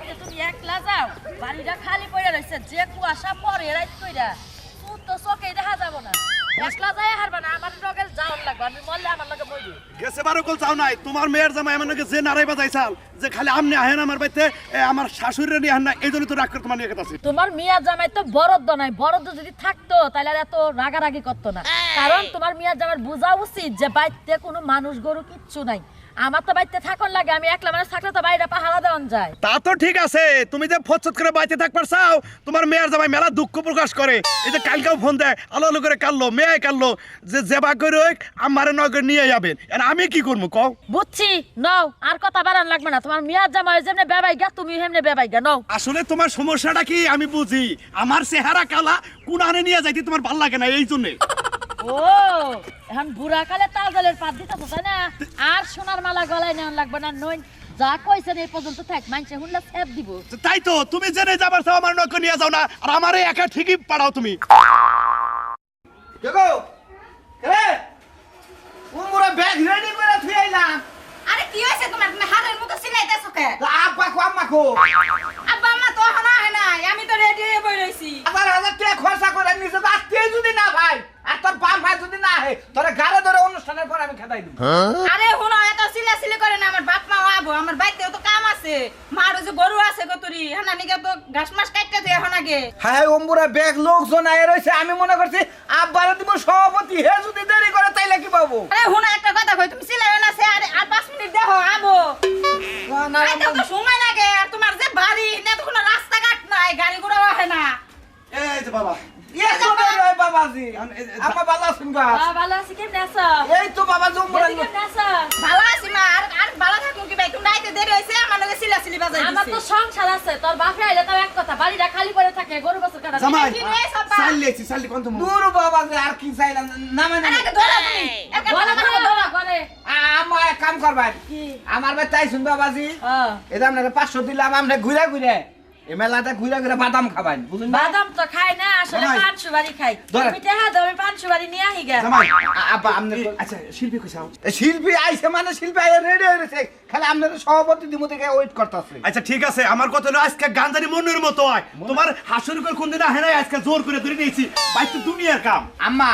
বাড়িতে তুমি একলা যাও বাড়িটা খালি পড়ে রয়েছে যে কুয়াশা পরে রাইত কইরা তুই তো চোখে দেখা যাব না। একলা যাই হারবা না আমার লগে যাওয়ার লাগবে আমি মরলে আমার লগে মরি গেছে বারো কল চাও নাই তোমার মেয়ের জামাই নাকি যে নারাই যে খালি আমনে আহেন আমার বাড়িতে এ, আমার শাশুড়ি নিয়ে আহেন না এই জন্য তো রাগ করে তোমার নিয়ে গেছে তোমার মিয়া জামাই তো বরদ্দ নাই বরদ্দ যদি থাকতো তাহলে আর এত রাগারাগি করতো না। কারণ তোমার মিয়া জামাই বোঝা উচিত যে বাড়িতে কোনো মানুষ গরু কিচ্ছু নাই। আমার তো বাড়িতে থাকুন লাগে আমি একলা মানুষ থাকলে তো বাইরে পাহারা দেওয়ান যায়। তা তো ঠিক আছে তুমি যে ফচত করে বাড়িতে থাকবার চাও তোমার মেয়ের জামাই মেলা দুঃখ প্রকাশ করে। এই যে কালকেও ফোন দেয় আলো আলো করে কানলো মেয়ে কানলো যে জেবা করে হোক আমারে নগর নিয়ে যাবেন। আর আমি কি করব কও? বুঝছি নও আর কথা বাড়ান লাগবে না। তোমার মিয়া জামাই যেমনি বেবাইগা তুমি হেমনে বেবাইগা নও। আসলে তোমার সমস্যাটা কি? আমি বুঝি। আমার চেহারা কালা কোন আনে নিয়ে যাইতে তোমার ভালো লাগে না এই জন্যে। ও এখন বুড়া কালে পাত দিতেছ তাই না? আর সোনার মালা গলায় নেওয়ান লাগবে না নই যা কইছেন এই পর্যন্ত থাক মানছে হুনলা সেব দিব। তাই তো তুমি জেনে যাবার চাও আমার নিয়ে যাও না আর আমারে একা ঠিকই পাঠাও তুমি। দেখো রে উমরা ব্যাগ রেডি করে থুই আইলাম? আরে কি তোমার? তুমি হাড়ের মতো সিলাইতেছো কে? তা আব্বা কো আম্মা কো। আব্বা আম্মা তো হনা হয় নাই আমি তো রেডি হয়ে বই রইছি। হাজার হাজার টাকা খরচা করে নিজে তো আজকে যদি না ভাই। ভাই যদি না হে তোরে গালে ধরে অনুষ্ঠানের পর আমি খেদাই দিব। আরে হুনো এত সিলা সিলি করে না আমার বাপ মা আবো আমার বাইতেও তো কাম আছে। মার যে গরু আছে কতরি হানা নিকে তো ঘাস মাস কাটতে হ্যাঁ ওমরা ব্যাগ লোকজন আয় রয়েছে আমি মনে করছি আব্বারে দিব সভাপতি হে যদি দেরি করে তাইলে কি পাবো? আরে হুনো একটা কথা কই তুমি সিলাই না সে আর আর পাঁচ মিনিট দেখো আবো। না, আইতে তো সময় লাগে আর তোমার যে বাড়ি না তো কোনো রাস্তাঘাট নাই গাড়ি ঘোড়া হয় না। এই যে বাবা ইয়ে তো দেরি হয় বাবাজি আম্মা ভালো আছেন গা আ, ভালো আছি কেমনে আছো এই তো বাবা জমরা বেশি কেমনে আছো ভালো আছি মা আর আর ভালো থাকুন কি ভাই তুমি আইতে দেরি হইছে আমার লগে সিলা সিলি বাজাই আমার তো দিছি সংসার আছে তোর বাপে আইলে তাও এক কথা বাড়িটা খালি পড়ে থাকে গরু বছর কাটা জামাই কোন তুমি দূর বাবাজি আর কি চাইলাম নামে আরে নামে আগে ধরো তুমি একটা গলা কথা ধরে ধরো ধরো, গলে। আমার এক কাম করবেন কি? আমার ভাই তাই শুনবা বাজি ও, এটা আপনাকে পাঁচশো দিলাম আপনি ঘুরে ঘুরে মেলাটা ঘুরে ঘুরে বাদাম খাবেন বুঝলেন না? বাদাম তো খাই না আসলে পান সুপারি খাই। আমি পান সুপারি নিয়ে আহি গে জামাই আ- আপনি আচ্ছা শিল্পী কইছাও শিল্পী আইছে মানে শিল্পী আইয়া রেডি রয়েছে খালি আপনাদের সভাপতি দিমু থেকে ওয়েট করতেছে। আচ্ছা ঠিক আছে আমার কথা হলো আজকে গাঞ্জারি মনের মতো হয়। তোমার হাসুরি করে কোনদিন আহে নাই? আজকে জোর করে ধরে নিয়েছি। বাইতে দুনিয়ার কাম। আম্মা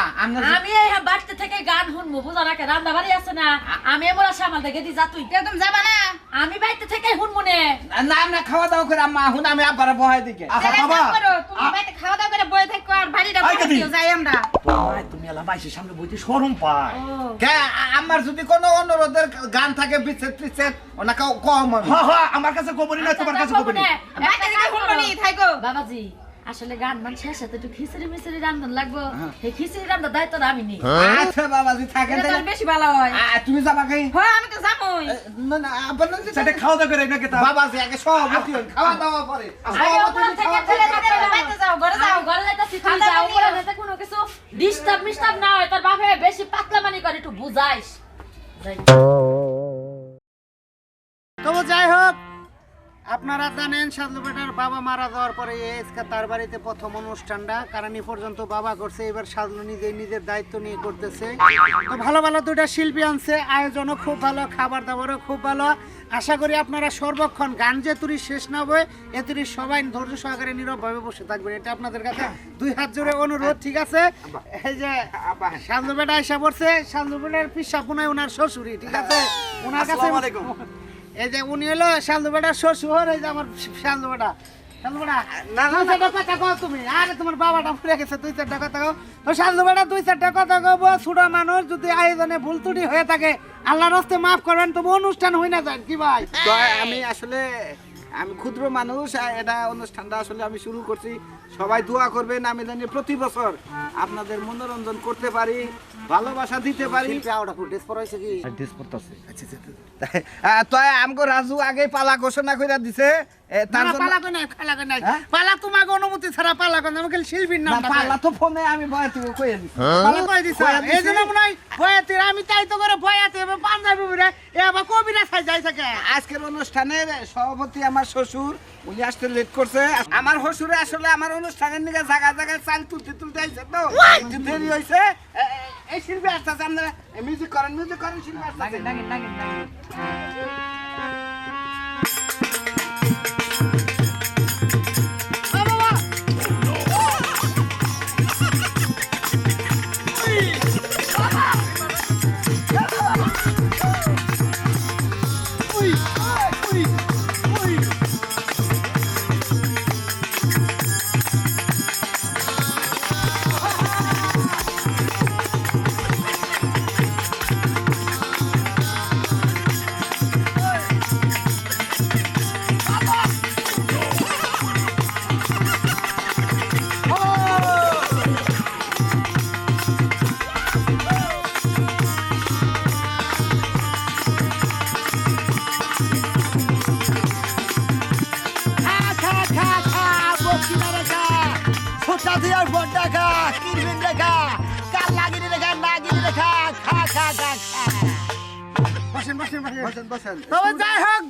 আমি এই বাড়িতে থেকে গান শুনব বুঝো না কে রান্না বাড়ি আছে না আমি এমন সামাল দেখে দি যা তুই। তুমি যাবা না। আমি বাড়িতে থেকে শুনব নে। না আমরা খাওয়া দাওয়া করে আম্মা এখন আমি আব্বারা বহাই দিকে। আচ্ছা বাবা। তুমি বাড়িতে খাওয়া দাওয়া করে বসে থাকো আর বাড়িটা যাই আমরা। তোমার তুমি এলা বাইশের সামনে বইতে শরম পায়। কে আমার যদি কোনো অনুরোধের গান থাকে বিচ্ছেদ টিচ্ছেদ ওনা কম হ্যাঁ হ্যাঁ আমার কাছে গোবরি না তোমার কাছে আচ্ছা, গোবরি দিকে শুনব নি, থাইকো। বাবাজি। আসলে গান মান শেষ হতে একটু খিচুড়ি মিচুড়ি রান্ধন লাগবো। হ্যাঁ। এই খিচুড়ি রান্নার দায়িত্ব আমি নেই। আচ্ছা বাবাজি থাকেন তাহলে বেশি ভালো হয়। তুমি যাবা কি? হ্যাঁ আমি তো যাবোই। না না আব্বা না সেটা খাওয়া দাওয়া করে নাকি তা বাবাজি আগে সভাপতি হন খাওয়া দাওয়া পরে থেকে সভাপতি ছেলে খাওয়া থাকে, যাও, ঘরে যাও। ঘরে যাইতাছি, তুই খাওয়া যা, উপরে। যাইতে কোনো কিছু disturb মিস্টার্ব না হয়, তোর বাপে বেশি পাতলামানি করে, একটু বুঝাইস। যাই। আপনারা জানেন সাজলুবেটার বাবা মারা যাওয়ার পরে এই আজকে তার বাড়িতে প্রথম অনুষ্ঠানটা। কারণ এ পর্যন্ত বাবা করছে এবার সাজলু নিজেই নিজের দায়িত্ব নিয়ে করতেছে। তো ভালো ভালো দুইটা শিল্পী আনছে আয়োজনও খুব ভালো খাবার দাবারও খুব ভালো। আশা করি আপনারা সর্বক্ষণ গান যে তুরি শেষ না হবে এ তুরি সবাই ধৈর্য সহকারে নীরবভাবে বসে থাকবেন। এটা আপনাদের কাছে দুই হাত জোরে অনুরোধ ঠিক আছে? এই যে সাজলু বেটা এসে পড়ছে সাজলু বেটার পিসা পুনায় ওনার শ্বশুরি ঠিক আছে? ওনার কাছে আসসালামু আলাইকুম। এই যে উনি হলো শালদু বেটা শ্বশুর এই যে আমার শালদু বেটা। যদি আয়োজনে ভুল ত্রুটি হয়ে থাকে আল্লাহর হস্তে মাফ করবেন তবু অনুষ্ঠান হই না যায় কি ভাই? আমি আসলে আমি ক্ষুদ্র মানুষ এটা অনুষ্ঠানটা আসলে আমি শুরু করছি। সবাই দোয়া করবেন আমি জানি প্রতি বছর আপনাদের মনোরঞ্জন করতে পারি ভালোবাসা দিতে পারি। কি? আহ, তো আমগো রাজু আগে পালা ঘোষণা করে দিছে পালা হ্যাঁ? তোমাকে অনুমতি ছাড়া পালা আমাকে শিল্পীর নাম পালা তো ফোনে আমি ভয় থেকে কয়ে দিছি পালা কই দিছি। এই জন্য মনে হয় ভয়াতে আমি তাই তো করে পাঞ্জাবি কবিরা সাই যাই থাকে আজকের অনুষ্ঠানের সভাপতি আমার শ্বশুর উনি আসতে লেট করছে। আমার হসুরে আসলে আমার অনুষ্ঠানের নিকে জায়গা জায়গায় চাল তুলতে তুলতে আইছে তো। একটু দেরি হয়েছে এই শিল্পী আসতেছে আপনারা। মিউজিক করেন মিউজিক করেন শিল্পী আসতেছে। খা রেখা কাল লাগিনি রেখা নাগিনি রেখা খা খা খা খা। বসেন বসেন বসেন। বসেন বসেন। তবে যাই হোক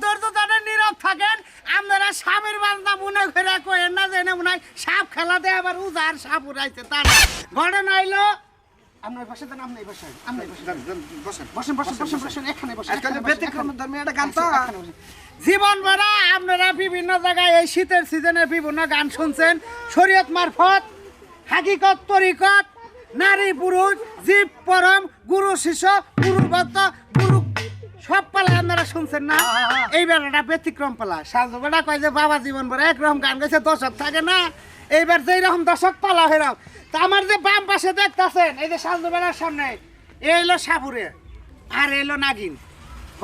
নীরব থাকেন। আপনারা সাপের বান্দা মনে করে কয়েন না জেনে মনে হয় সাপ খেলাতে আবার উজার সাপ উড়াইছে তা না। ঘটনা হইল আপনার বসে দেন আপনি বসেন। আপনি বসেন বসেন বসেন বসেন। বসেন বসেন এখানে বসেন আজকাল এখানে বসেন, ব্যতিক্রম। একটা গান তো। জীবন ভরা আপনারা বিভিন্ন জায়গায় এই শীতের সিজনে বিভিন্ন গান শুনছেন। শরীয়ত মারফত হাকিকত, তরিকত, নারী, পুরুষ, জীব, পরম, গুরু, শিষ্য গুরু ভক্ত গুরু। সব পালা আপনারা শুনছেন না? এই বেলাটা ব্যতিক্রম পালা। সাজু বেটা কয় যে, বাবা জীবন ভরা একরকম গান গেছে দর্শক থাকে না? এইবার যেই রকম দর্শক পালা হইরাম তা আমার যে বাম পাশে দেখতাছেন, এই যে সাজু বেড়ার সামনে, এই হলো সাপুরে, আর এলো নাগিন।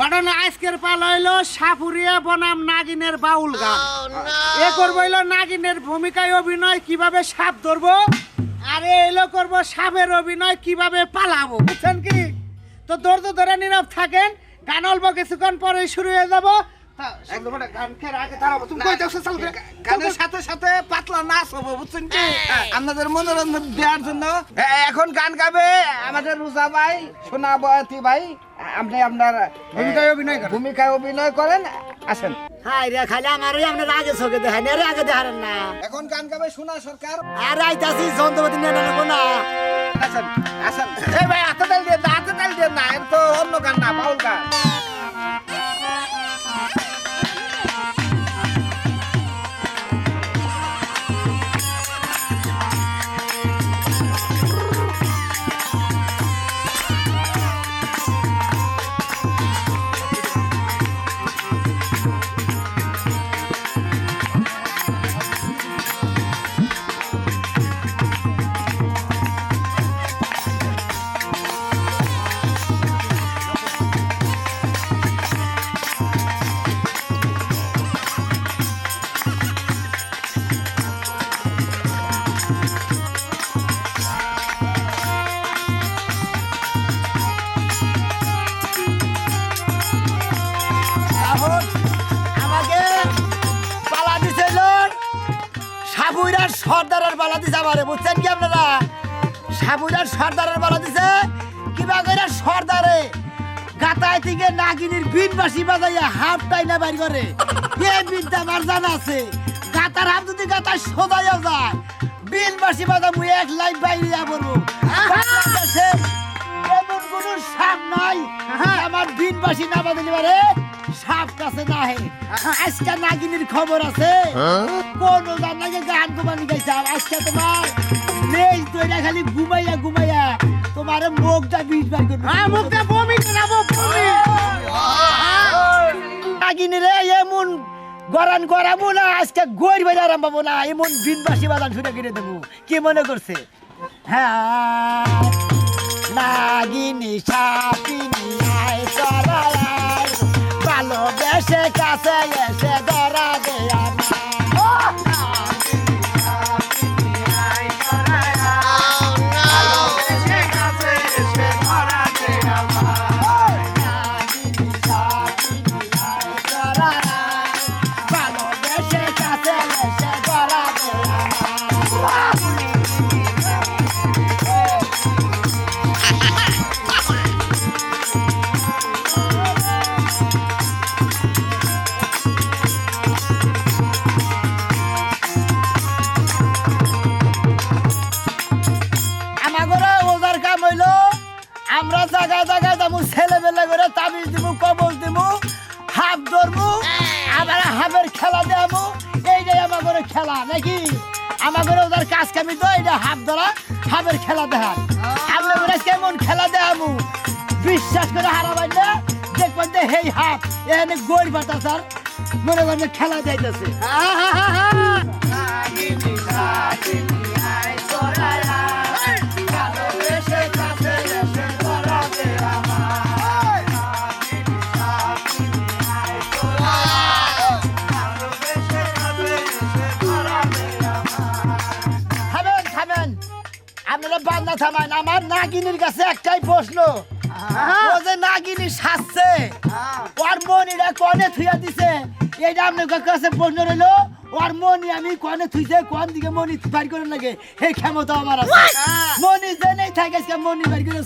ঘটনা আজকের পাল হইল সাপুরিয়া বনাম নাগিনের বাউল গান। এ করব হইল নাগিনের ভূমিকায় অভিনয় কীভাবে সাপ ধরবো? আর এলো করব সাপের অভিনয় কীভাবে পালাবো বুঝছেন কি? তো ধৈর্য ধরে নীরব থাকেন গান অল্প কিছুক্ষণ পরে শুরু হয়ে যাব। গানের সাথে সাথে পাতলা নাচ হব বুঝছেন কি? আপনাদের মনোরঞ্জন দেওয়ার জন্য এখন গান গাবে আমাদের রুজা ভাই সোনা বয়াতি ভাই আপনি আপনার ভূমিকায় অভিনয় করেন। ভূমিকায় অভিনয় করেন আসেন। হাই রে খালি আমারই আপনার আগে চোখে দেখান আরে আগে না। এখন গান গাবে সোনা সরকার। আর আইতাছি যন্ত্রপাতি নিয়ে নেব না। আসেন আসেন। এই ভাই হাতে তাল দিয়ে না হাতে তাল দিয়ে না তো অন্য গান না বাউল গান। সর্দারের পালা দিছে আমারে বুঝছেন কি আপনারা? সাবুইরার সর্দারের পালা দিছে? কিবা করে সর্দারে? গাতায় থেকে নাগিনীর বিন বাসি বাজাইয়া হাফ টাইনা বাইর করে। এ বিনটা আমার জানা আছে। গাতার হাফ যদি গাতায় সোজাইয়া যায় বিন বাসি বাজা মুই এক লাইন বাইরিয়া পড়ব বাংলাদেশে এমন কোন সাপ নাই আমার বিন বাসি না বাদলি পারে। সাপ কাছে না হে আজকে নাগিনীর খবর আছে। কোন জানাকে গান তোমার গাইছে আর আজকে তোমার নেই তৈরা খালি ঘুমাইয়া ঘুমাইয়া তোমার মুখটা বিষ বার করবে। হ্যাঁ মুখটা বমি করাবো বমি। নাগিনী রে এমন গরান গরাবো না আজকে গড় বাজার আরম্ভ না এমন বিনবাসী বাজার শুনে কিনে দেবো। কি মনে করছে? হ্যাঁ নাগিনী সাপিনী আয় ভালোবেসে কাছে এসে ধরা দে কেমন খেলা আমু? বিশ্বাস করে হারাবেন না? দেখবেন যে হেই হাত এখানে গড় বাতা স্যার। মনে করেন খেলা যাইতেছে। থামান আমার নাগিনীর কাছে একটাই প্রশ্ন। ও যে নাগিনী সাজছে ওর মনিরা কনে থুয়া দিছে। এইটা আপনার কাছে প্রশ্ন রইল? ওর মনি আমি কোনে থুইছে কোন দিকে মনি বাড়ি করে লাগে হে ক্ষমতা আমার আছে। মনি যে নেই থাকে আজকে মনি বাড়ি করে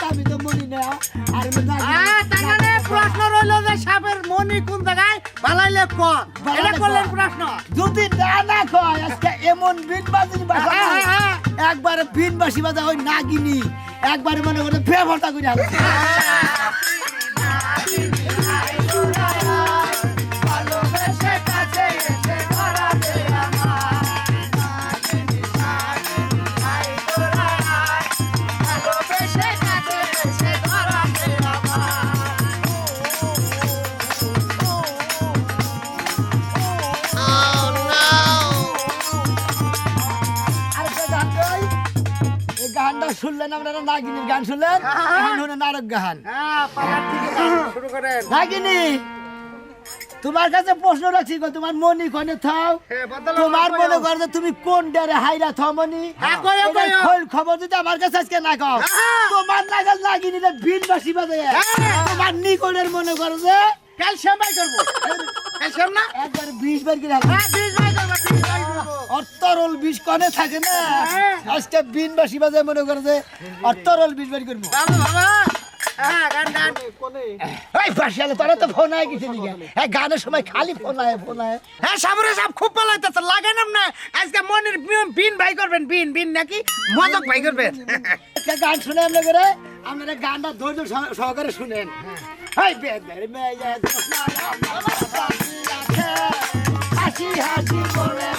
তো আমি তো মনি না আর প্রশ্ন রইল যে সাপের মনি কোন জায়গায়? বালাইলে কোন এটা করলেন প্রশ্ন। যদি না না কয় আজকে এমন বিন বাজির বাসা হ্যাঁ, হ্যাঁ, হ্যাঁ। একবারে বিন বাসি বাজা ওই নাগিনি একবারে মনে করে ফেভারটা করে আপনারা নাগিনীর গান শুনলেন এখন হলো নারক গান হ্যাঁ গান শুরু করেন নাগিনী তোমার কাছে প্রশ্ন রাখছি গো তোমার মনি কোনে থাও হ্যাঁ, তোমার। মনে করো তুমি কোন ডেরে হাইরা থাও মনি হ্যাঁ। খোল খবর যদি আমার কাছে আজকে না কও হ্যাঁ। তোমার নাগাল নাগিনী রে বিন বাসি বাজে হ্যাঁ। তোমার নিকটের মনে করো যে বাই করব ক্যালসিয়াম না? একবার বিষ বের করে আর তরল বিষ কনে থাকে না। হ্যাঁ। আজকে বিন বাসি বাজে মনে করো যে আর তরল বিষ বের করব। বাবা গানের হ্যাঁ বিন- ভাই করবেন, বিন বিন নাকি? ভাই করবেন। শুনে গানটা ধৈর্য সহ- সহকারে শুনেন। হাই। হাসি হাসি করে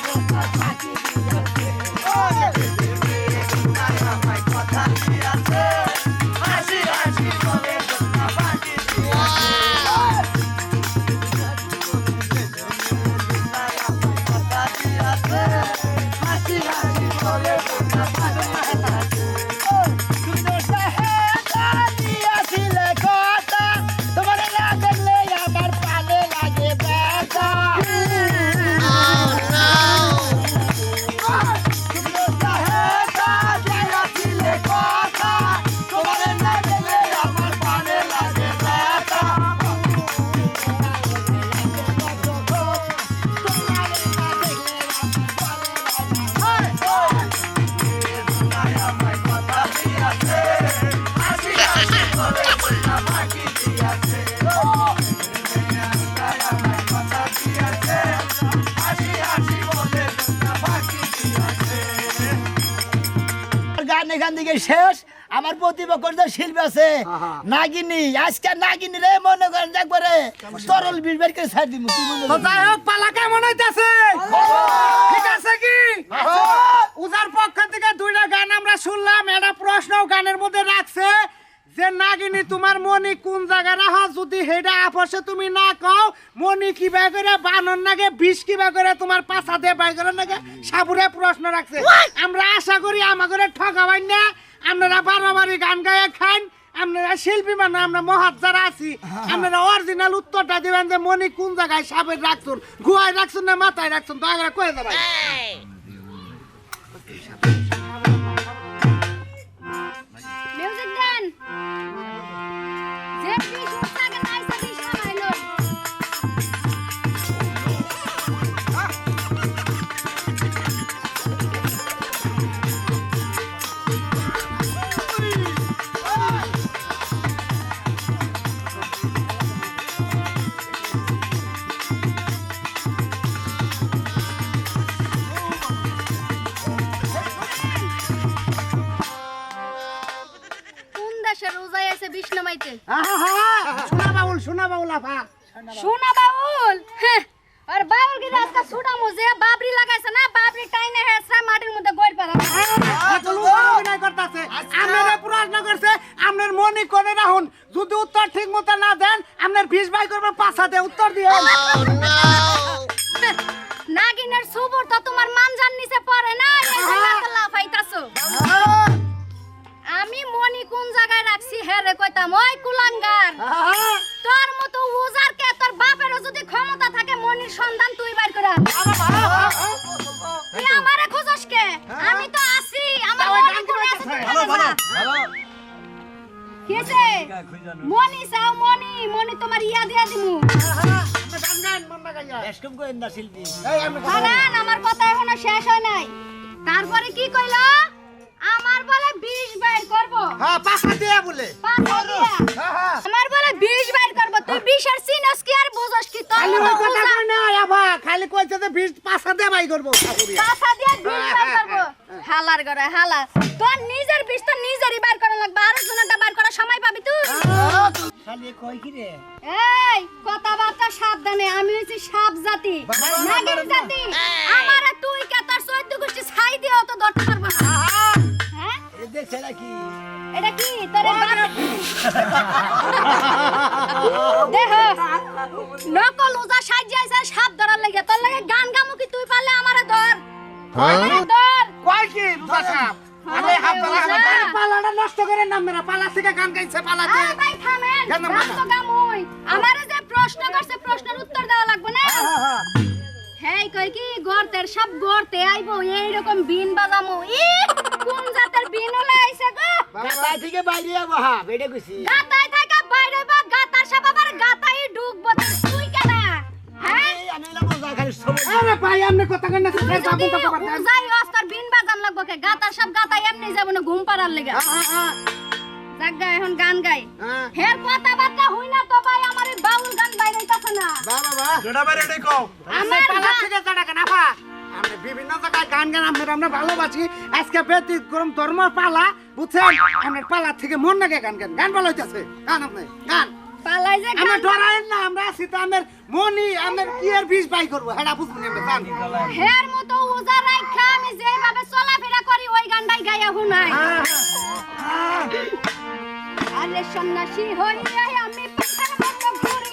এখান থেকে শেষ। আমার প্রতিপক্ষ যে শিল্প আছে নাগিনী আজকে নাগিনী রে মনে করেন একবারে তরল বিষ বের করে ছাড় দিব? যাই হোক পালা কেমন হইতেছে? ঠিক আছে কি? উজার পক্ষ থেকে দুইটা গান আমরা শুনলাম একটা প্রশ্ন গানের মধ্যে রাখছে যে নাগিনি তোমার মনি কোন জায়গায় রাখা? যদি হেডা আপসে তুমি না কও মনি কিবা করে? বানর নাগে বিষ কিবা করে? তোমার পাছা দিয়ে বাই করে নাগে? সাবুরে প্রশ্ন রাখছে। আমরা আশা করি আমাদের ঠকাবাই না। আপনারা বারোবারি গান গায়ে খান আপনারা শিল্পী মানে আমরা মহাত যারা আছি আপনারা অরিজিনাল উত্তরটা দিবেন যে মনি কোন জায়গায় সাপের রাখছুন? গুহায় রাখছুন না মাথায় রাখছুন? দয়া করে কয়ে দেন শোনা বাউল। আফা সোনা বাউল? হ্যাঁ। আর বাউল কি রাস্তা ছুটা মুজে বাবরি লাগাইছে না বাবরি টাইনে হেসরা মাটির মধ্যে গড় পারা অভিনয় করতেছে। আপনারা প্রশ্ন করছে আপনার মনি করে রাখুন যদি উত্তর ঠিক মতো না দেন আপনার বিষ বাই করবে পাঁচাতে উত্তর দিয়ে। নাগিনের সুবর তো তোমার মানজান নিচে পড়ে না লাফাইতাছো। আমি মনি কোন জায়গায় রাখছি? হ্যাঁ রে কইতাম ওই কুলাঙ্গার। তোর মতো উজার কে? তোর বাপেরও যদি ক্ষমতা থাকে মনির সন্ধান তুই বাইর করে। তুই আমারে খোঁজস কে? আমি তো আছি আমার মনি কোনে আছে তুই ভালো, জানিস ভালো। না। কি মনি চাও মনি মনি তোমার ইয়া দিয়া দিমু। আমার কথা এখনও শেষ হয় নাই। তারপরে কি কইলো? আমার বলে বিষ বাইর করব। হ্যাঁ পাশা দিয়া বলে। পাঁচা দিয়া। হ্যাঁ হ্যাঁ। আমার বলে বিষ বাইর করব। তুই বিষের চিনস কি আর বুঝস কি? তোর খালি ওই কথা কই না আবা খালি কইছে যে বিশ পাশা দিয়ে বাই করব। পাঁচা দিয়া। বিষ বাইর করব। হালার করে হালা। তোর নিজের বিষ তো নিজেরই বাইর করা লাগবে। আর জনটা বাইর করার সময় পাবি তুই। শালি কই কি রে? এই কথাবার্তা সাবধানে। আমি হচ্ছি সাপ জাতি নাগিন জাতি। আমারে তুই কে তোর চৈদ্দ গোষ্ঠী ছাই দিও তো ধরতে পারব না। দেখছে নাকি? এটা কি? তোর দেহ নকল উজা সাজিয়েছে সাপ ধরার লাগে। তোর লাগে গান গামু কি তুই পারলে আমারে ধর। আমারে ধর। কয় কি রুবা সাহেব আমি হাত ধরা উজা। পালাটা নষ্ট করে নাম মেরা পালা থেকে গান গাইছে পালাতে আরে ভাই থামেন গান গান তো গামুই। আমারে যে প্রশ্ন করছে প্রশ্নের উত্তর দেওয়া লাগবে না? হেই কই কি? গর্তের সব গর্তে আইবো এইরকম বিন বাজামু। ই কোন জাতের বিন হলে আইছে গো? গাতাই থেকে বাইরে যাব হ্যাঁ বেড়ে গেছি। গাতাই থাকা বাইরে বা গাতার সব আবার গাতাই ঢুকবো তুই কেডা হ্যাঁ? আমি না মজা খালি আরে ভাই আপনি কথা কই না তুই বাবু কথা কথা উজাই অস্তর বিন বাজান লাগবো কে? গাতার সব গাতাই এমনি যাব না ঘুম পাড়ার লেগে। জাগা এখন গান গাই। হ্যাঁ। হের কথাবার্তা হই না তো ভাই আমার বাউল গান বাইরেইতাছে না। বাবা বাবা যেটা বাইরে কও। আমার আমার পালা থেকে জানা কেন আপা আমরা বিভিন্ন জায়গায় গান গান আমরা আমরা ভালোবাসি। আজকে ধর্ম পালা বুঝছেন? পালা থেকে মন লাগে গান গান? গান ভালো হইতাছে। গান আপনি গান। পালাই যে আমরা ডরায়েন না আমরা আছি তো আমার মনি আমার কি আর বিষ বাই করব? হ্যাঁ বুঝবেন আমরা গান হের মতো উজা রাখা আমি যেভাবে চলাফেরা করি ওই গানটাই গাইয়া হুনাই আরে সন্ন্যাসী হইয়া আমি পাখার মতো ঘুরি।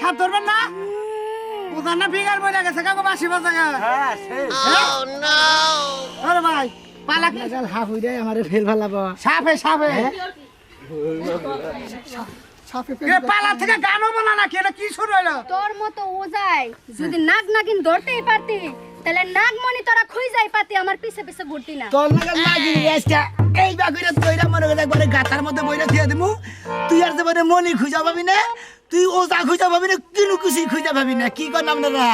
সাপ ধরবেন না? উদান না ফিগার বইলা গেছে কাকু বাসি বাজা হ্যাঁ সেই। আরে ভাই পালা কি লাগাল হাফ হই যায় আমারে ফেল ফেলাবো সাপে সাপে এ পালা থেকে গানও বলা না এটা কি শুরু হইল? তোর মতো ওজাই যদি নাগ নাগিন ধরতেই পারতি তাহলে নাগমণি তোরা খুই যাই পাতি আমার পিছে পিছে ঘুরতি না। তোর লাগাল লাগি আজকে এই বাগুরে কইরা মনে করে একবারে গাতার মধ্যে বইরা থিয়া দিমু। তুই আর যেবারে মনি খুঁজা পাবি না তুই ওজা খুঁজা পাবি না কিনু কিছুই খুঁজা পাবি না কি কর না